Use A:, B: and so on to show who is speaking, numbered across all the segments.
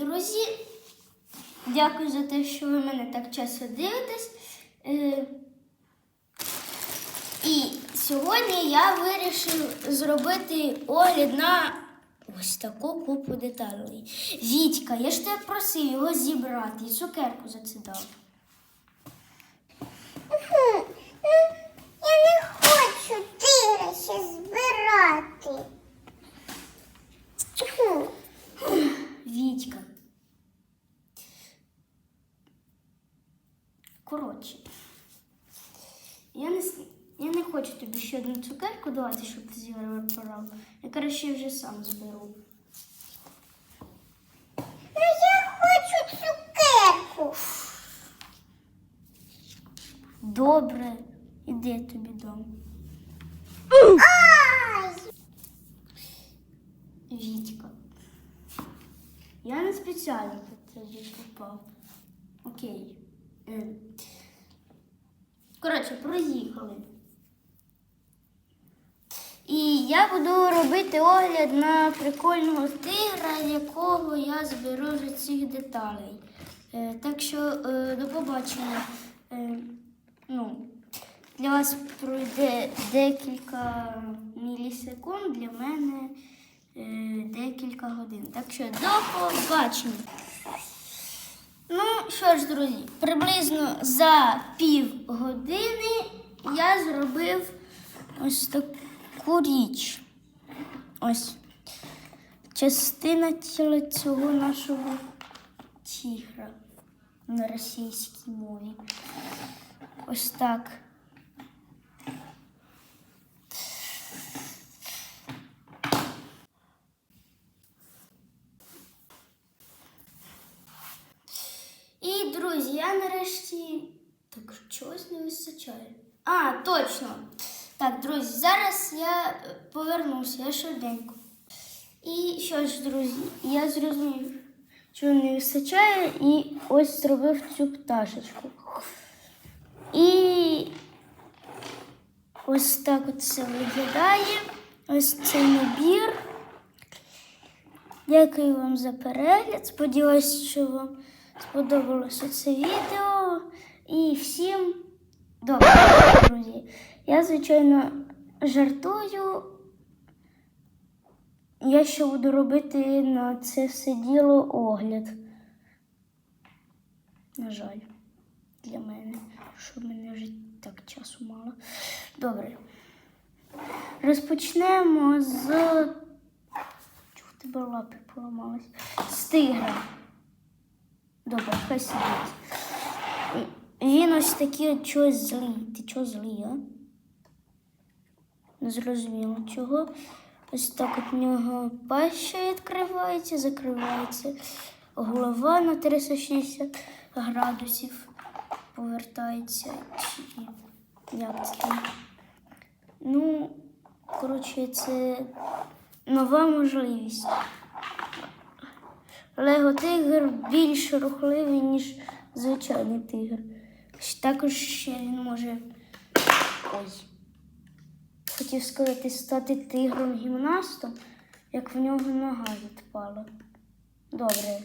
A: друзі, дякую за те, що ви мене так часто дивитесь. Е, І сьогодні я вирішив зробити огляд на ось таку купу деталей. Вітька, я ж тебе просив його зібрати і цукерку за це дав.
B: Я не хочу тигра ще збирати. Хм.
A: Вітька. Коротше, я не, я не хочу тобі ще одну цукерку давати, щоб ти зібрав. Я краще вже сам зберу.
B: Ну я хочу цукерку.
A: Добре, іди я тобі дам. Вітька. Я не спеціально тобі попав. Окей. Е. Коротше, проїхали. І я буду робити огляд на прикольного тигра, якого я зберу з цих деталей. Е, так що е, до побачення. Ну, для вас пройде декілька мілісекунд, для мене декілька годин. Так що до побачення. Що ж, друзі, приблизно за пів години я зробив ось таку річ. Ось частина тіла цього нашого тігра на російській мові. Ось так. І, друзі, я нарешті. Так, чогось не вистачає. А, точно. Так, зараз я е, повернуся, я швиденько. І що ж, друзі, я зрозумів, що не вистачає, і ось зробив цю пташечку. І ось так от це виглядає. Ось цей набір. Дякую вам за перегляд. Сподіваюся, що вам сподобалося це відео. І всім добре, друзі. Я, звичайно, жартую. Я ще буду робити на це все діло огляд. На жаль, для мене, що в мене вже так часу мало. Добре. Розпочнемо з. Чого тебе лапи поламались? З тигра. Добре, хай сидить. Він ось такий чогось злий. Ти чого злий, а? Не зрозуміло чого. Ось так от нього паща відкривається, закривається. Голова на 360 градусів повертається. Чи як це там? Ну, коротше, це нова можливість. Лего тигр більш рухливий, ніж звичайний тигр. Також ще він може. Ой. Хотів сказати, стати тигром гімнастом, як в нього нога відпала. Добре.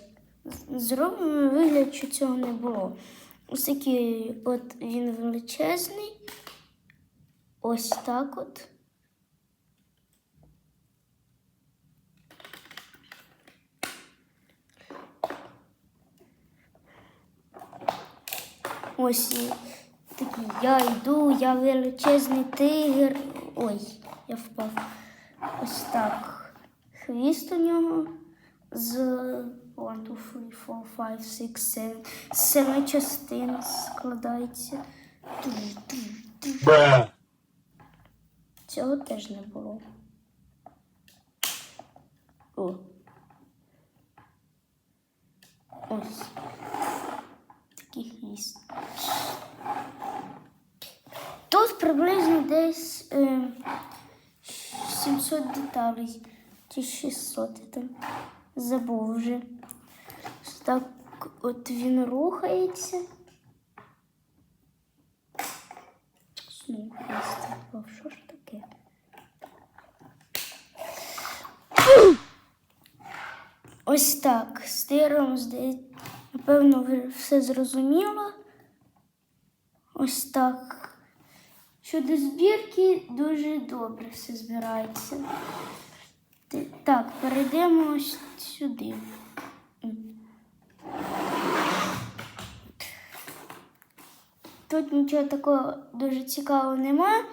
A: Зробимо вигляд, що цього не було. Ось такий от він величезний. Ось так от. Ось такий я йду, я величезний тигр. Ой, я впав. Ось так. Хвіст у нього з 1, 2, 3, 4, 5, 6, 7. З семи частин складається. Цього теж не було. О. Ось. Такий хвіст. Приблизно десь е, 700 деталей. Чи 600 я там забув вже. Так от він рухається. Хвіст. Що ж таке? Ось так. Здається, напевно, все зрозуміло. Ось так. Щодо збірки дуже добре все збирається. Так, перейдемо ось сюди. Тут нічого такого дуже цікавого немає.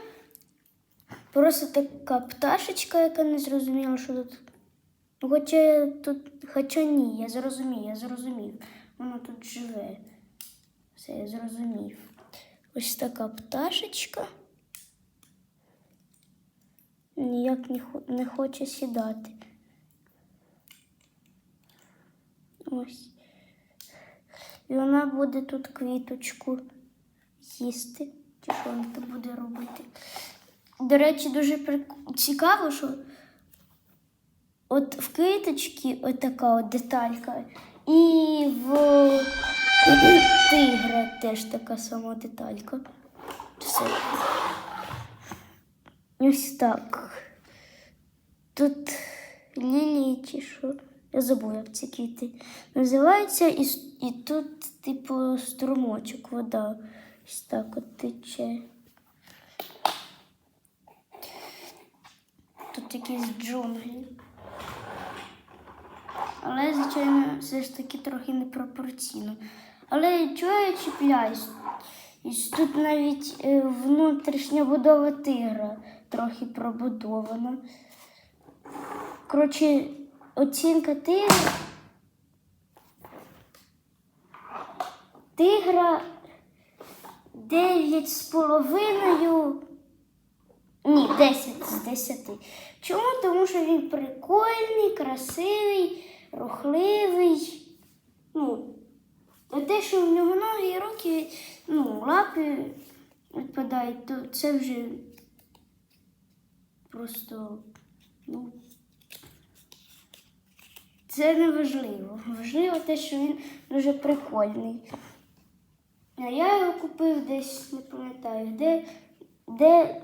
A: Просто така пташечка, яка не зрозуміла, що тут. Хоча тут, хоча ні, я зрозумів, я зрозумів. Воно тут живе. Все, я зрозумів. Ось така пташечка. Ніяк не, хоче сідати. Ось. І вона буде тут квіточку їсти. Чи що вона там буде робити? До речі, дуже цікаво, що от в квіточці от така от деталька, і в тигра теж така сама деталька. Все. Ось так. Тут лілії чи що. Я забула, як ці квіти називаються, і, і тут, типу, струмочок, вода. Ось так от тече. Тут якісь джунглі. Але, звичайно, все ж таки трохи непропорційно. Але чого я чіпляюсь? Тут навіть е, внутрішня будова тигра трохи пробудована. Коротше, оцінка тигра. Тигра 9 з половиною. Ні, 10 з 10. Чому? Тому що він прикольний, красивий, рухливий. Ну, а те, що в нього ноги і руки, ну, лапи відпадають, то це вже просто, ну, це не важливо. Важливо те, що він дуже прикольний. А я його купив десь, не пам'ятаю, де, де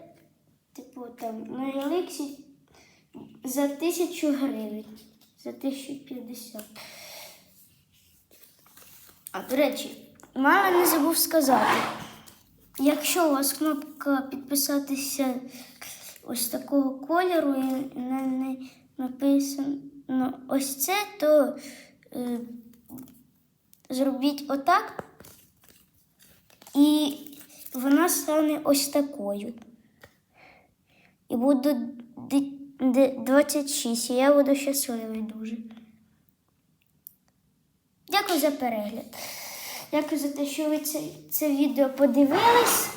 A: типу там на Еликсі за тисячу гривень. За 1050. А до речі, мало не забув сказати. Якщо у вас кнопка підписатися ось такого кольору і на неї написано ось це, то е, зробіть отак, і вона стане ось такою. І буду ди- ди- 26, і я буду щасливий дуже. Дякую за перегляд. Дякую за те, що ви це, це відео подивились.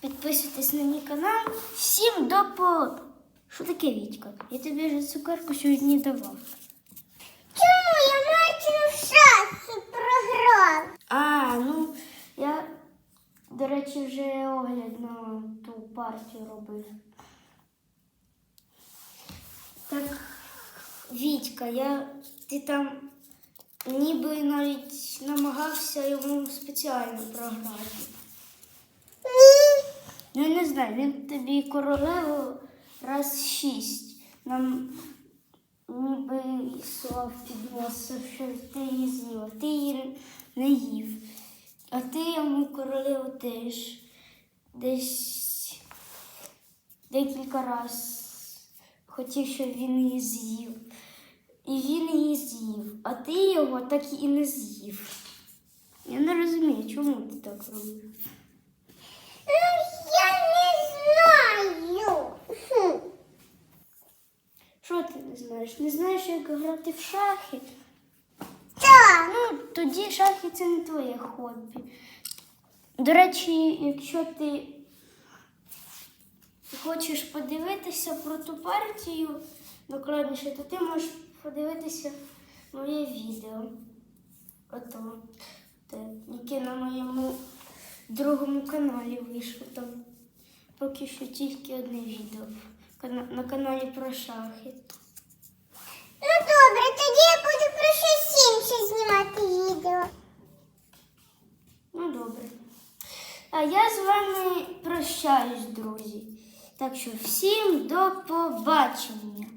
A: Підписуйтесь на мій канал. Всім до по. Що таке Вітька? Я тобі вже цукерку сьогодні давав.
B: Чому я наче в шахи програв?
A: А, ну я, до речі, вже огляд на ту партію робив. Так, Вітька, я ти там ніби навіть намагався йому спеціально програти.
B: Ні.
A: Ну, я не знаю, він тобі королеву раз шість. Нам ніби слав підносив, що ти її з'їв, а ти її не їв. А ти йому королеву теж десь декілька раз хотів, щоб він її з'їв. І він її з'їв, а ти його так і не з'їв. Я не розумію, чому ти так робив.
B: Ну, я не знаю. Хм.
A: Що ти не знаєш? Не знаєш, як грати в шахи?
B: Так.
A: Ну, тоді шахи це не твоє хобі. До речі, якщо ти хочеш подивитися про ту партію докладніше, то ти можеш подивитися моє відео. Ото, яке на моєму другому каналі вийшло. Там поки що тільки одне відео. Кана- На каналі про шахи.
B: Ну добре, тоді я буду про щось інше знімати відео.
A: Ну, добре. А я з вами прощаюсь, друзі. Так що всім до побачення.